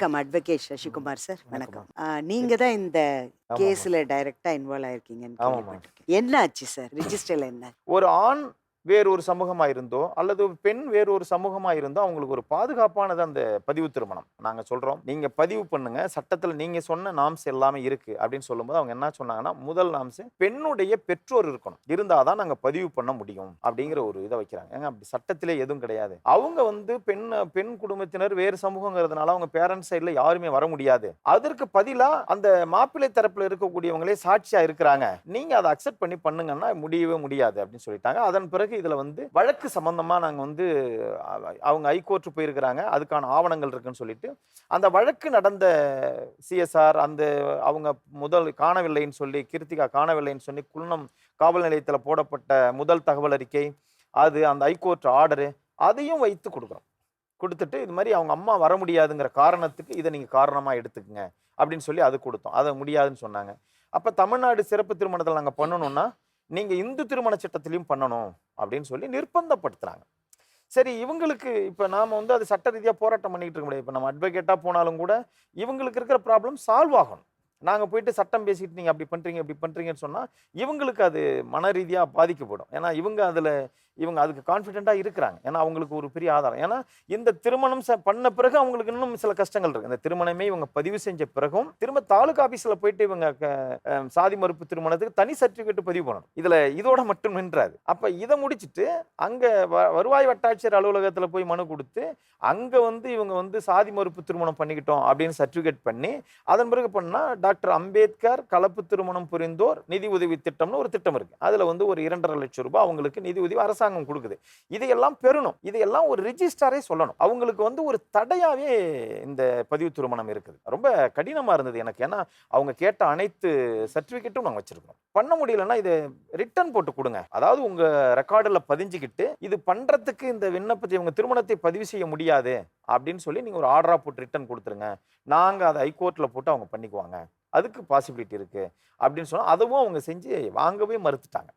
வணக்கம் advocate Sasikumar sir வணக்கம். நீங்க தான் இந்த கேஸ்ல டைரக்டா இன்வால்வ் ஆயிருக்கீங்கன்னு. கேள்விப்பட்டிருக்கேன். என்ன ஆச்சு சார் ரிஜிஸ்டர்ல என்ன? ஒரு ஆண் வேறு ஒரு சமூகமாக இருந்தோ அல்லது ஒரு பெண் வேறு ஒரு சமூகமாக இருந்தோ அவங்களுக்கு ஒரு பாதுகாப்பானது அந்த பதிவு திருமணம். நாங்கள் சொல்கிறோம் நீங்கள் பதிவு பண்ணுங்க சட்டத்தில் நீங்கள் சொன்ன நாம்ஸ் எல்லாமே இருக்குது அப்படின்னு சொல்லும்போது அவங்க என்ன சொன்னாங்கன்னா முதல் நாம்ஸ் பெண்ணுடைய பெற்றோர் இருக்கணும். இருந்தால் தான் நாங்கள் பதிவு பண்ண முடியும். அப்படிங்கிற ஒரு இதை வைக்கிறாங்க. ஏங்க அப்படி சட்டத்திலே எதுவும் கிடையாது. அவங்க வந்து பெண் பெண் குடும்பத்தினர் வேறு சமூகங்கிறதுனால அவங்க பேரண்ட்ஸ் சைடில் யாருமே வர முடியாது. அதற்கு பதிலாக அந்த மாப்பிள்ளை தரப்பில் இருக்கக்கூடியவங்களே சாட்சியாக இருக்கிறாங்க. நீங்கள் அதை அக்செப்ட் பண்ணி பண்ணுங்கன்னா முடியவே முடியாது அப்படின்னு சொல்லிட்டாங்க. அதன் பிறகு இதில் வந்து வழக்கு சம்மந்தமாக நாங்கள் வந்து அவங்க ஐகோர்ட்டு போயிருக்கிறாங்க. அதுக்கான ஆவணங்கள் இருக்குன்னு சொல்லிட்டு அந்த வழக்கு நடந்த சிஎஸ்ஆர் அந்த அவங்க முதல் காணவில்லைன்னு சொல்லி கிருத்திகா காணவில்லைன்னு சொல்லி குன்னம் காவல் நிலையத்தில் போடப்பட்ட முதல் தகவல் அறிக்கை அது அந்த ஹைகோர்ட் ஆர்டரு அதையும் வைத்து கொடுக்குறோம் கொடுத்துட்டு இது மாதிரி அவங்க அம்மா வர முடியாதுங்கிற காரணத்துக்கு இதை நீங்கள் காரணமாக எடுத்துக்கங்க. அப்படின்னு சொல்லி அது கொடுத்தோம். அதை முடியாதுன்னு சொன்னாங்க. அப்போ தமிழ்நாடு சிறப்பு திருமணத்தில் நாங்கள் பண்ணணும்னா நீங்கள் இந்து திருமண சட்டத்திலையும் பண்ணணும் அப்படின்னு சொல்லி நிர்பந்தப்படுத்துகிறாங்க சரி இவங்களுக்கு இப்போ நாம் வந்து அது சட்ட ரீதியாக போராட்டம் பண்ணிக்கிட்டு இருக்க முடியாது. இப்போ நம்ம அட்வொகேட்டாக போனாலும் கூட இவங்களுக்கு இருக்கிற ப்ராப்ளம் சால்வ் ஆகணும். நாங்கள் போயிட்டு சட்டம் பேசிட்டு நீங்கள் அப்படி பண்ணுறீங்க இப்படி பண்ணுறீங்கன்னு சொன்னால் இவங்களுக்கு அது மன ரீதியாக பாதிக்கப்படும். ஏன்னா இவங்க அதில் இவங்க அதுக்கு கான்ஃபிடென்ட்டாக இருக்கிறாங்க. ஏன்னா அவங்களுக்கு ஒரு பெரிய ஆதாரம். ஏன்னா இந்த திருமணம் ச- பண்ண பிறகு அவங்களுக்கு இன்னும் சில கஷ்டங்கள் இருக்குது இந்த திருமணமே இவங்க பதிவு செஞ்ச பிறகும் திரும்ப தாலுகா ஆஃபீஸில் போயிட்டு இவங்க சாதி மறுப்பு திருமணத்துக்கு தனி சர்டிஃபிகேட் பதிவு பண்ணணும். இதில் இதோட மட்டும் நின்றாது அப்போ இதை முடிச்சிட்டு அங்கே வ வருவாய் வட்டாட்சியர் அலுவலகத்தில் போய் மனு கொடுத்து அங்கே வந்து இவங்க வந்து சாதி மறுப்பு திருமணம் பண்ணிக்கிட்டோம் அப்படின்னு சர்டிஃபிகேட் பண்ணி அதன் பிறகு பண்ணால் டாக்டர் அம்பேத்கர் கலப்பு திருமணம் புரிந்தோர் நிதி உதவி திட்டம்னு ஒரு திட்டம் இருக்குது அதில் வந்து ஒரு இரண்டரை லட்சம் ரூபாய் அவங்களுக்கு நிதி உதவி அரசாங்கம் கொடுக்குது. இதையெல்லாம் பெறணும். இதையெல்லாம் ஒரு ரிஜிஸ்டாரே சொல்லணும். அவங்களுக்கு வந்து ஒரு தடையாவே இந்த பதிவு திருமணம் இருக்குது. ரொம்ப கடினமா இருந்தது எனக்கு. ஏன்னா அவங்க கேட்ட அனைத்து சர்டிஃபிகேட்டும் நாங்கள் வச்சிருக்கோம் பண்ண முடியலன்னா இதை ரிட்டர்ன் போட்டு கொடுங்க. அதாவது உங்க ரெக்கார்டில் பதிஞ்சுக்கிட்டு இது பண்றதுக்கு இந்த விண்ணப்பத்தை இவங்க திருமணத்தை பதிவு செய்ய முடியாது அப்படின்னு சொல்லி நீங்க ஒரு ஆர்டரா போட்டு ரிட்டர்ன் கொடுத்துருங்க. நாங்க அதை ஹைகோர்ட்ல போட்டு அவங்க பண்ணிக்குவாங்க. அதுக்கு பாசிபிலிட்டி இருக்கு. அப்படின்னு சொன்னா அதுவும் அவங்க செஞ்சு வாங்கவே மறுத்துட்டாங்க.